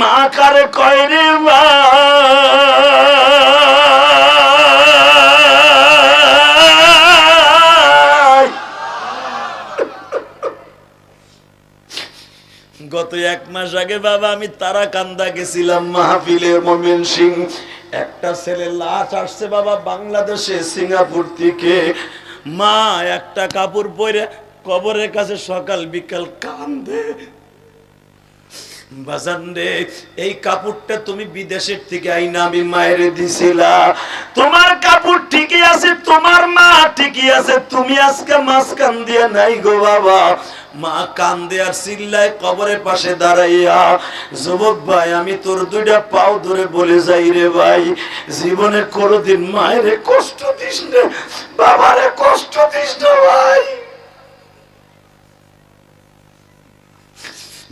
মা কারে কয় রে ভাই গত এক মাস আগে বাবা, আমি তারাকান্দা গেছিলাম মাহফিলের মমিন সিং। একটা ছেলে লাশ আসছে বাবা বাংলাদেশে, সিঙ্গাপুর থেকে। মা, একটা কাপড় পরে কবরের কাছে সকাল বিকাল কান্দে। রে আমি মা কবরের পাশে দাঁড়াইয়া, যুবক ভাই, আমি তোর দুইটা পাও ধরে বলে যাই রে ভাই। জীবনে কোনোদিন মায়ের কষ্ট দিস না, বাবারে কষ্ট দিস না ভাই।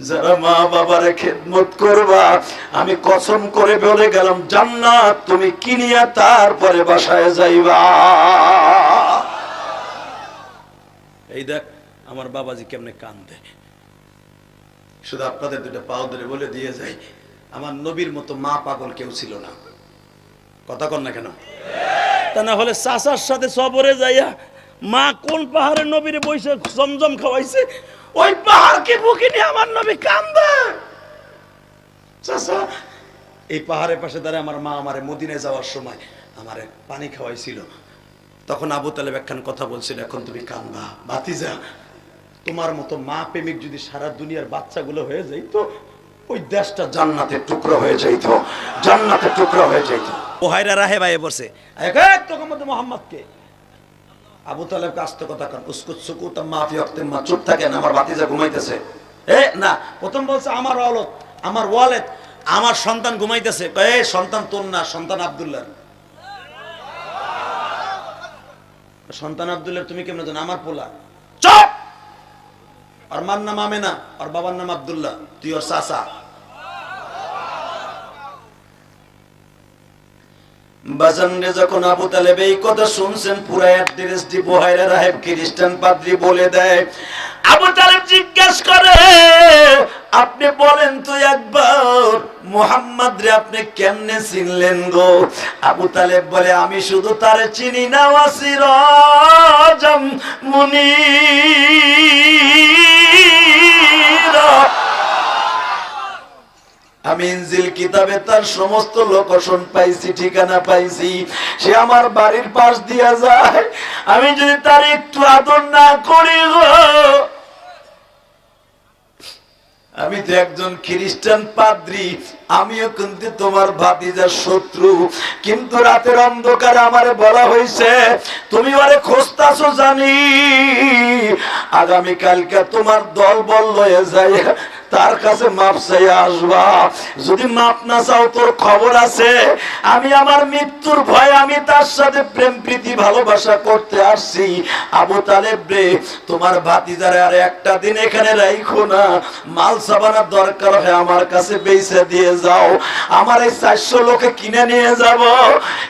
যারা মা বাবার খেদমত করবা, আমি কসম করে বলে গেলাম, জান্নাত তুমি কিনিয়া তারপরে বাসায় যাইবা। এই দেখ, আমার বাবাজি কেমনে কান্দে। শুধু আপনাদের দুটা পাও ধরে বলে দিয়ে যাই, আমার নবীর মতো মা পাগল কেউ ছিল না। কথা কন না কেন? তা না হলে চাচার সাথে সবরে যাইয়া মা কোন পাহাড়ে নবীর বৈশে জমজম খাওয়াইছে? ওই পাহাড়কে বুকে নিয়ে আমার নবী কান্দে। চাচা এই পাহাড়ের পাশে দাঁড়িয়ে আমার মা আমারে মদিনায় যাওয়ার সময় আমার পানি খাওয়াইছিল। তখন আবু তালেব একখান কথা বলছিল এখন তুমি কান্দা। ভাতিজা তোমার মতো মা প্রেমিক যদি সারা দুনিয়ার বাচ্চাগুলো হয়ে যাইতো ওই দেশটা জান্নাতের টুকরো হয়ে যাইতো জান্নাতের টুকরো হয়ে যাইতো। ওহাইরা রাহে ভাই বসে তখন মধ্যে মোহাম্মদকে। আবু তালেবকে আস্তে কথা কন, উস্কুত সুকুত মাফি অক্তে মা, চুপ থাকেন, আমার বাতিজা ঘুমাইতেছে। এ, না, প্রথম বলছে আমার ওয়ালত, আমার ওয়ালেট আমার সন্তান ঘুমাইতেছে। এই সন্তান তোর না, সন্তান আব্দুল্লাহ সন্তান আব্দুল্লাহ তুমি কেমন জানো? আমার পোলা। চপ! আর মার নাম আমেনা, আর বাবার নাম আব্দুল্লাহ, তুই ওর চাচা। বাজানরে যখন আবু তালেব এই কথা শুনছেন পুরা অ্যাড্রেসটি বহাইরা রাহেব খ্রিস্টান পাদ্রী বলে দেয়, আবু তালেব জিজ্ঞাসা করে, আপনি বলেন তো একবার, মোহাম্মদ রে আপনি কেমনে চিনলেন গো? আবু তালেব বলে, আমি শুধু তারে চিনি না ওয়াসির মুনিরা। আমি ইনজিল কিতাবে তার সমস্ত লোকেশন পাইছি, ঠিকানা পাইছি। সে আমার বাড়ির পাশ দিয়া যায়। আমি যদি তার একটু আদর না করি আমি তো একজন খ্রিস্টান পাদ্রী, আমিও কিন্তু তোমার ভাতিজার শত্রু। কিন্তু রাতের অন্ধকারে আমারে বলা হয়েছে তুমি ওরে খোঁজতাছো জানি আগামী কালকে তোমার দল বল লয়ে যায় তার কাছে মাপ চাই আসবা। যদি মাপ না চাও, তোর খবর আছে। আমি আমার মৃত্যুর ভয় আমি তার সাথে প্রেম, প্রীতি, ভালোবাসা করতে আসছি। আবু তালেব রে, তোমার ভাতিজারে আর একটা দিন এখানে রাইখো না। মাল সাবানার দরকার হয় আমার কাছে বেচে দিয়ে যাও। আমার এই চারশো লোকে কিনে নিয়ে যাব।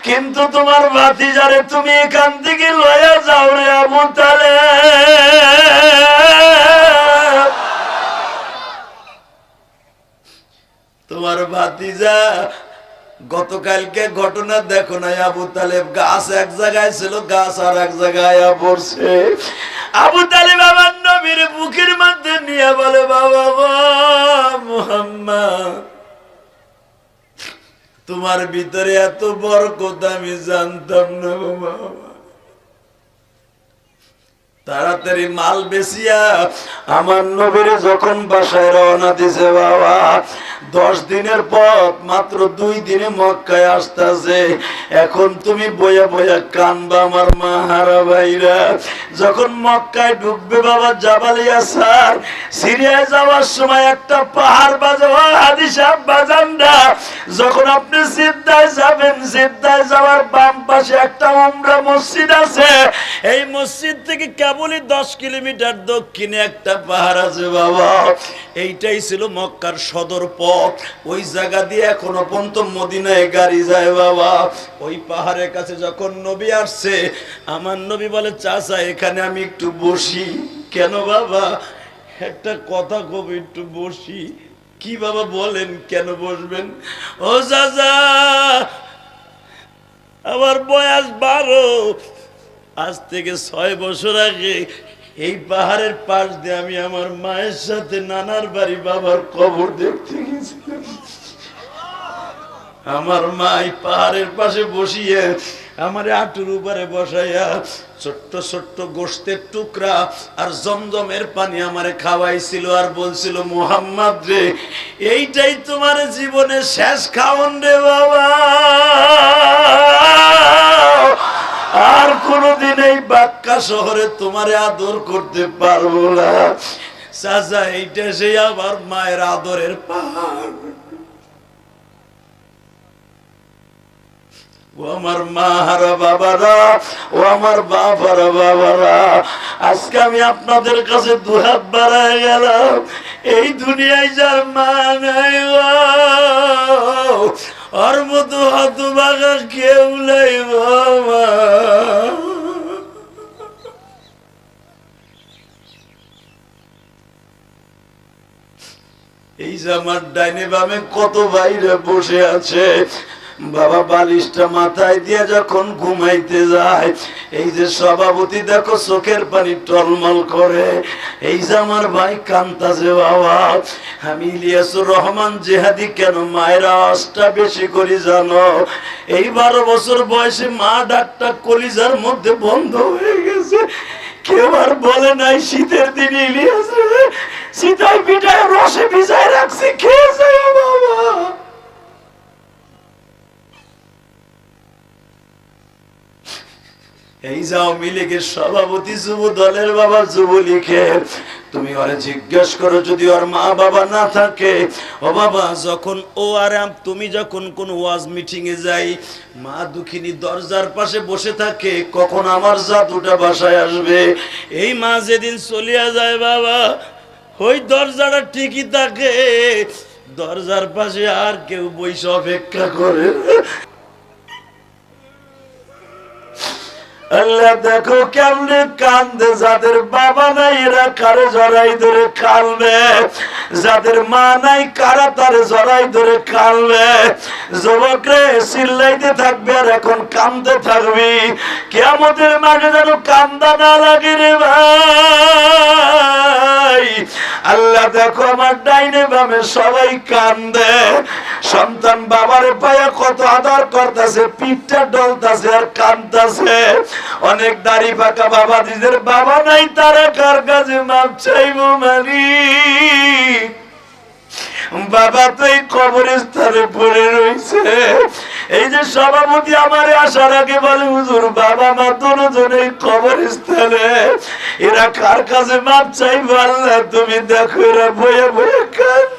কিন্তু তোমার ভাতিজারে তুমি এখান থেকে লয়ে যাও রে আবু তালেব তোমার ভাতিজা, গতকালকে ঘটনা দেখো না আবু তালেব গাছ এক জায়গায় ছিল, গাছ আর এক জায়গায় পড়ছে। আবু তালেব আমার নবীর বুকের মধ্যে নিয়ে বলে, বাবা মুহাম্মদ, তোমার ভিতরে এত বরকত আমি জানতাম না বাবা। তাড়াতাড়ি মাল বেচিয়া আমার নবীর যখন বাসায় রওনা দিছে, বাবা দশ দিনের পথ মাত্র দুই দিনে মক্কায় আসতেছে। এখন তুমি বয়া বয়া কানবা আমার মা হারা ভাইরা। যখন মক্কায় ঢুকবে বাবা জাবালিয়া স্যার, সিরিয়ায় যাওয়ার সময় একটা পাহাড় বাজাওয়া হাদিসা বাজানরা যখন আপনি সিদ্ধায় যাবেন, সিদ্ধায় যাওয়ার বাম পাশে একটা উমরা মসজিদ আছে। এই মসজিদ থেকে কেবলই দশ কিলোমিটার দক্ষিণে একটা পাহাড় আছে বাবা। এইটাই ছিল মক্কার সদর পথ। ওই জায়গা দিয়ে এখনও পর্যন্ত মদিনায় গাড়ি যায় বাবা। ওই পাহাড়ের কাছে যখন নবী আসছে, আমার নবী বলে এখানে আমি একটু বসি। কেন বাবা? একটা কথা কব, একটু বসি। কি বাবা বলেন, কেন বসবেন? ও চাচা, আমার বয়স বারো। আজ থেকে ছয় বছর আগে এই পাহাড়ের পাশ দিয়ে আমি আমার মায়ের সাথে নানার বাড়ি বাবার কবর দেখতে গেছিলাম। আমার মা এই পাহাড়ের পাশে বসিয়ে আমার আটুর উপরে বসাইয়া ছোট্ট ছোট্ট গোস্তের টুকরা আর জমজমের পানি আমারে খাওয়াইছিল আর বলছিল, মোহাম্মদ রে, এইটাই তোমার জীবনের শেষ খাওন রে বাবা। আর কোনোদিন এই বাক্কা শহরে তোমারে আদর করতে পারব না। চাচা, এইটা সেই আমার মায়ের আদরের পাহাড়। ও আমার মা বাবারা, ও আমার বাবারা বাবারা, আজকে আমি আপনাদের কাছে দুহাত বাড়ায় গেলাম। এই দুনিয়ায় যার মা নাই ওর মতো হত বাগা কেউ নেই বাবা এই যে আমার ডাইনে বামে কত বাইরে বসে আছে। বাবা বালিশটা মাথায় দিয়ে যখন ঘুমাইতে যায়, এই যে সভাপতি দেখো চোখের পানি টলমল করে। এই যে আমার ভাই কান্তাছে বাবা। আমি ইলিয়াসুর রহমান জেহাদি কেন মায়ের আওয়াজটা বেশি করি জানো? এই বারো বছর বয়সে মা ডাকটা কলিজার মধ্যে বন্ধ হয়ে গেছে। কেউ আর বলে নাই শীতের দিন ইলিয়াস শীতায় পিঠায় রসে ভিজায় রাখছি খেয়েছে এই যাও মিলিগের সভাপতি যুব দলের বাবা যুবলীগের। তুমি ওরে জিজ্ঞেস করো, যদি ওর মা বাবা না থাকে, ও বাবা, যখন ও আর তুমি যখন কোন ওয়াজ মিটিং এ যাই, মা দুঃখিনী দরজার পাশে বসে থাকে, কখন আমার জাদুটা বাসায় আসবে? এই মা যেদিন চলিয়া যায় বাবা, ওই দরজাটা ঠিকই থাকে। দরজার পাশে আর কেউ বইসে অপেক্ষা করে। আল্লাহ দেখো কেমনে কান্দে, যাদের বাবা নাই এরা কারে জড়াই ধরে কালবে যাদের মা নাই, কারা তারে জড়াই ধরে কালবে যুবকরে, চিল্লাইতে থাকবে আর এখন কান্দতে থাকবি। কেমতের মাঝে যেন কান্দা না লাগে রে ভাই। আল্লাহ দেখো আমার ডাইনে বামে সবাই কান্দে। সন্তান বাবারে পায়া কত আদর করতেছে, পিঠটা ডলতাছে আর কান্দতাছে অনেক দাড়ি পাকা বাবা দিদের বাবা নাই, তারা কার কাছে মাপ চাইব মানি? বাবা তো এই কবরস্থানে পড়ে রয়েছে। এই যে সভাপতি আমার আসার আগে বলে, হুজুর, বাবা মা দুজন এই কবরস্থানে। এরা কার কাছে মাপ চাইব? আল্লাহ, তুমি দেখো, এরা বয়ে বয়ে কান্দে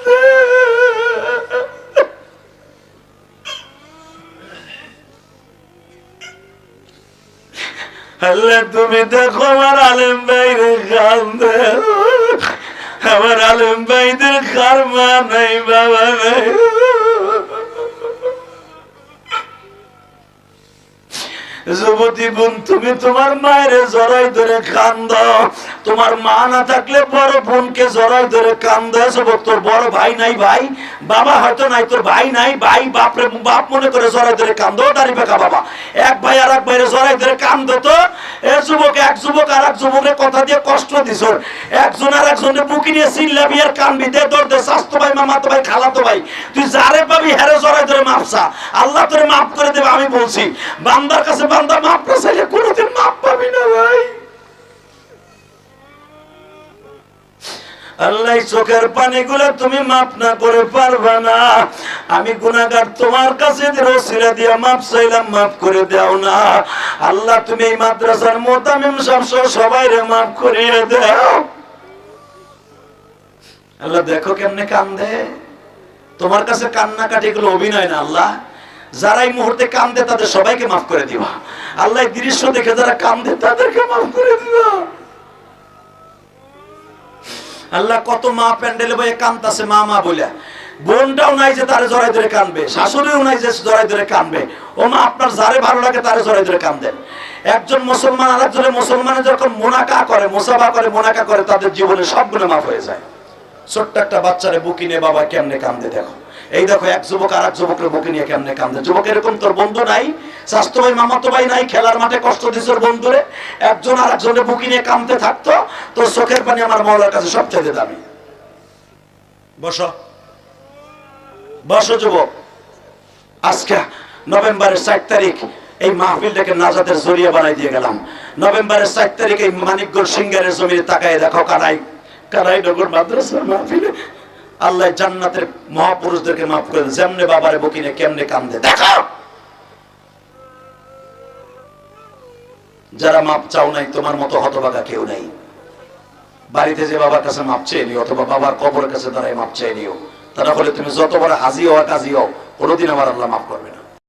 আল্লাহ, তুমি দেখো আমার আলেম ভাইরে কান্দে। আমার আলেম বাইদের কার মা নাই, বাবা নাই? যুবতী বোন, তুমি তোমার মায়ের জড়াই ধরে কান্দ। তোমার মা না থাকলে বড় বোনকে জড়াই ধরে কান্দ। তোর বড় ভাই নাই ভাই, বাবা হয়তো নাই, তোর ভাই নাই ভাই, বাপরে বাপ মনে করে জড়াই ধরে কান্দ। দাঁড়ি বেকা বাবা। এক ভাই আর এক ভাইয়ের জড়াই ধরে কান্দ তো। এ যুবক, এক যুবক আর এক যুবকের কথা দিয়ে কষ্ট দিছ একজন আর একজনের বুকি নিয়ে চিল্লাবি আর কানবি। দে দর, দে, স্বাস্থ্য ভাই মামাতো ভাই, খালাতো ভাই। তুই যারে পাবি হেরে জড়াই ধরে মাপসা। আল্লাহ তোরে মাফ করে দেবে, আমি বলছি। বান্দার কাছে চাইলে কোনোদিন মাপ পাবি না ভাই। আল্লাহ চোখের পানিগুলো তুমি মাপ না করে পারবা না। আমি গুনাহগার তোমার কাছে মাপ মাফ করে দাও না। আল্লাহ, তুমি এই মাদ্রাসার মোতামিম সব সবাই রে মাফ করিয়ে দাও। আল্লাহ, দেখো কেমনে কান্দে। তোমার কাছে কান্নাকাটি এগুলো অভিনয় না, আল্লাহ। যারা এই মুহূর্তে কান্দে তাদের সবাইকে মাফ করে দিবা। আল্লাহ দৃশ্য দেখে যারা কান্দে তাদেরকে মাফ করে দিবা। আল্লাহ কত মা প্যান্ডেলে বয়ে কান্দাছে মা মা বলে বোনটাও নাই যে তারে জড়াই ধরে কানবে, শাশুড়িও নাই যে জড়াই ধরে কানবে। ও মা, আপনার যারে ভালো লাগে তারে জড়াই ধরে কান্দেন একজন মুসলমান আর একজনের মুসলমানের যখন মোনাকা করে, মোসাফা করে, মোনাকা করে, তাদের জীবনে সব গুণে মাফ হয়ে যায়। ছোট্ট একটা বাচ্চারে বুকি নিয়ে বাবা কেমনে কান্দে দেখো। এই দেখো, এক যুবক আর এক যুবকের বুকে নিয়ে কেমনে কান্দে? যুবক, এরকম তোর বন্ধু নাই? স্বাস্থ্য ভাই মামাতো ভাই নাই? খেলার মাঠে কষ্ট দিস বন্ধুরে? একজন আর একজনের বুকি নিয়ে কামতে থাকতো? তোর চোখের পানি আমার কাছে দামি। বসো। যুবক। আজকে নভেম্বরের চার তারিখ, এই মাহফিলটাকে নাজাদের জরিয়া বানাই দিয়ে গেলাম। নভেম্বরের চার তারিখ এই মানিকগড় সিঙ্গারের জমিনে তাকায় দেখো কানাই কানাই নগর মাদ্রাসার মাহফিলে আল্লাহ জান্নাতের মহাপুরুষদেরকে মাফ করে। যেমনে বাবারে বকিনে, কেমনে কান্দে। দেখো! যারা মাপ চাও নাই, তোমার মতো হতবাগা কেউ নাই। বাড়িতে যে বাবার কাছে মাপ চেয়ে নিও, অথবা বাবার কবরের কাছে দাঁড়ায় মাপ চেয়ে নিও তারা না হলে তুমি যত বড় হাজি হওয়া কাজী হও, কোনোদিন আমার আল্লাহ মাফ করবে না।